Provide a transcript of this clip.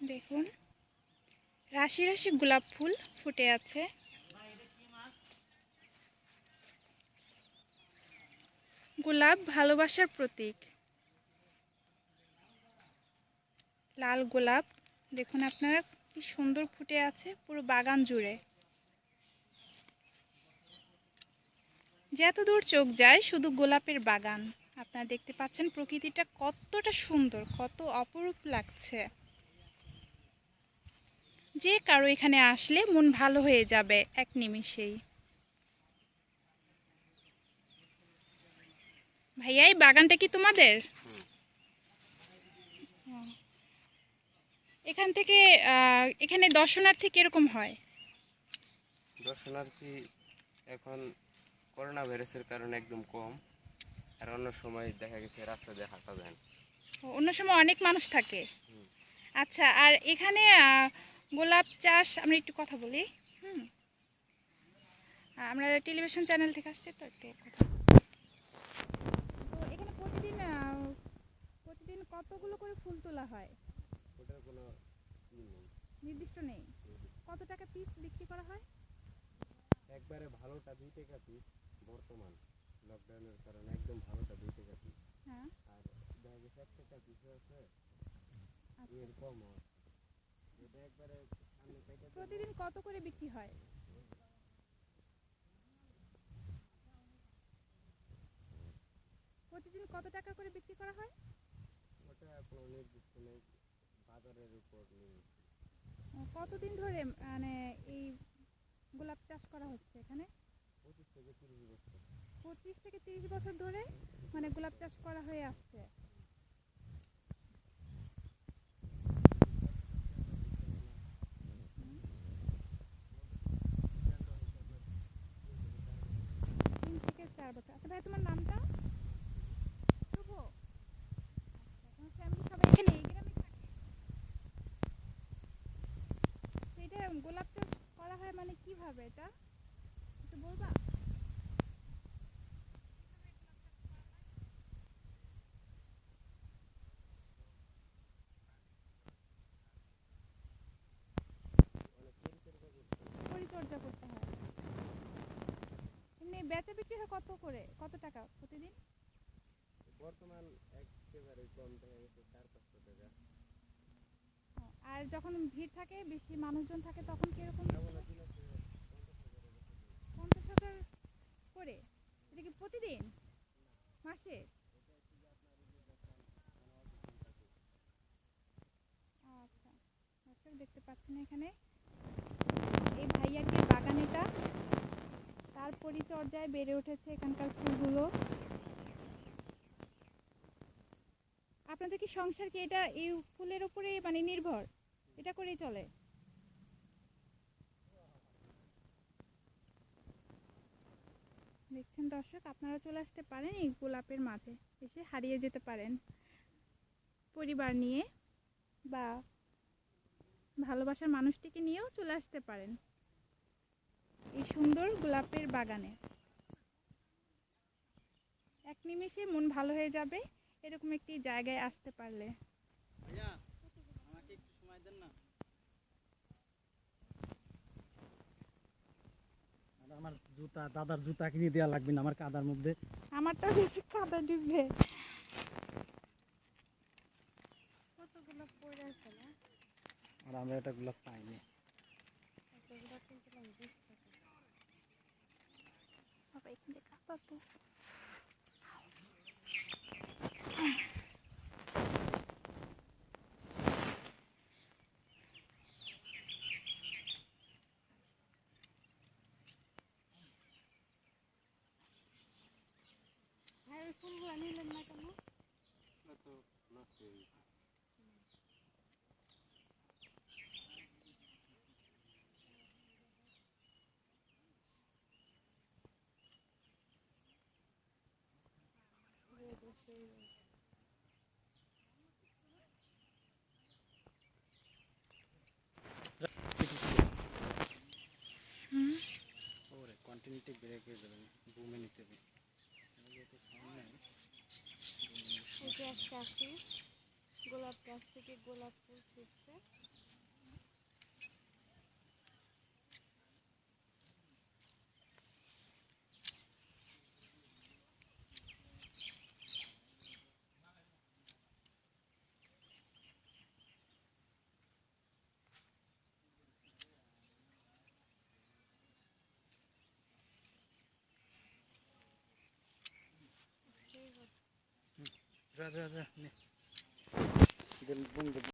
দেখুন। রাশি রাশি গোলাপ ফুল ফুটে আছে। গোলাপ ভালোবাসার প্রতীক। লাল গোলাপ, দেখুন আপনারা কি সুন্দর ফুটে আছে পুরো বাগান জুড়ে। যত দূর চোখ যায় শুধু গোলাপের বাগান। আপনারা দেখতে পাচ্ছেন প্রকৃতিটা কতটা সুন্দর, কত অপরূপ লাগছে। যে কারও এখানে আসলে মন ভালো হয়ে যাবে এক নিমিষেই। ভাইয়া এই বাগানটা কি তোমাদের? এখান থেকে এখানে দর্শনার্থী কীরকম হয়? দর্শনার্থী এখন করোনা ভাইরাসের কারণে একদম কম। আর অন্য সময় দেখা গেছে রাস্তা দিয়ে হাঁটা যায় অন্য সময় অনেক মানুষ থাকে? আচ্ছা আর এখানে গোলাপ চাষ আমরা একটু কথা বলি হুম? আমরা টেলিভিশন চ্যানেল থেকে আসছি তো একটু কথা তো এখানে প্রতিদিন প্রতিদিন কতগুলো করে ফুল তোলা হয়? ওটার কোনো নির্দিষ্ট নেই? কত টাকা পিস বিক্রি করা হয়? একবারে ভালোটা দুই টাকা পিস বর্তমান লকডাউনের কারণে একদম ভালোটা দুই টাকা পিস। হ্যাঁ। আর দেখা গেছে এক টাকা পিসও আছে আচ্ছা। এর আছে এটা একবারে সামনে থেকে প্রতিদিন কত করে বিক্রি হয়? প্রতিদিন কত টাকা করে বিক্রি করা হয়? ওটা বাজারের উপর কতদিন ধরে মানে এই গোলাপ চাষ করা হচ্ছে এখানে? পঁচিশ থেকে তিরিশ বছর। পঁচিশ থেকে তিরিশ বছর ধরে মানে গোলাপ চাষ করা হয়ে আসছে তিন থেকে চার বছর আচ্ছা ভাই তোমার নামটা? শুভ। আচ্ছা, ফ্যামিলি সবাই এখানে? এই গ্রামে থাকে? গোলাপ চাষ করা হয় মানে কীভাবে এটা? একটু বলবা? বেচা বিক্রি হয় কত করে? কত টাকা প্রতিদিন? বর্তমান একেবারে কম দেখা গেছে চার পাঁচশো টাকা। আর যখন ভিড় থাকে বেশি মানুষজন থাকে তখন কীরকম পঞ্চাশ হাজার করে? এটা কি প্রতিদিন? মাসে? আচ্ছা দেখতে পাচ্ছেন এখানে। এই ভাইয়াটির বাগান এটা তার পরিচর্যায় বেড়ে উঠেছে এখানকার ফুলগুলো। আপনাদের কি সংসার কি এটা এই ফুলের উপরে মানে নির্ভর? এটা করেই চলে। দেখছেন দর্শক, আপনারা চলে আসতে পারেন এই গোলাপের মাঝে এসে হারিয়ে যেতে পারেন। পরিবার নিয়ে বা ভালোবাসার মানুষটিকে নিয়েও চলে আসতে পারেন। এই সুন্দর গোলাপের বাগানে। এক নিমেষে মন ভালো হয়ে যাবে এরকম একটি জায়গায় আসতে পারলে। আমাকে একটু সময় দেন না? আমার জুতা দাদার জুতা কিনে দেওয়া লাগবে না আমার কাদার মধ্যে। আমারটাও বেশি কাদা ডুববে আর আমরা এটা গুলো পাইনি এতগুলো কিনছিলাম বিশ টাকা বাবা এখান থেকে কাদা তো ভাই ওই ফুলগুলো নিলেন না কেন তো নষ্ট হয়ে গেছে হুম ওরে কন্টিনিউটি ব্রেক যাবে বুমে নিতে হবে যেহেতু সামনে গোলাপ গাছ থেকে গোলাপ ফুল ছিটছে। যা যা যা নে।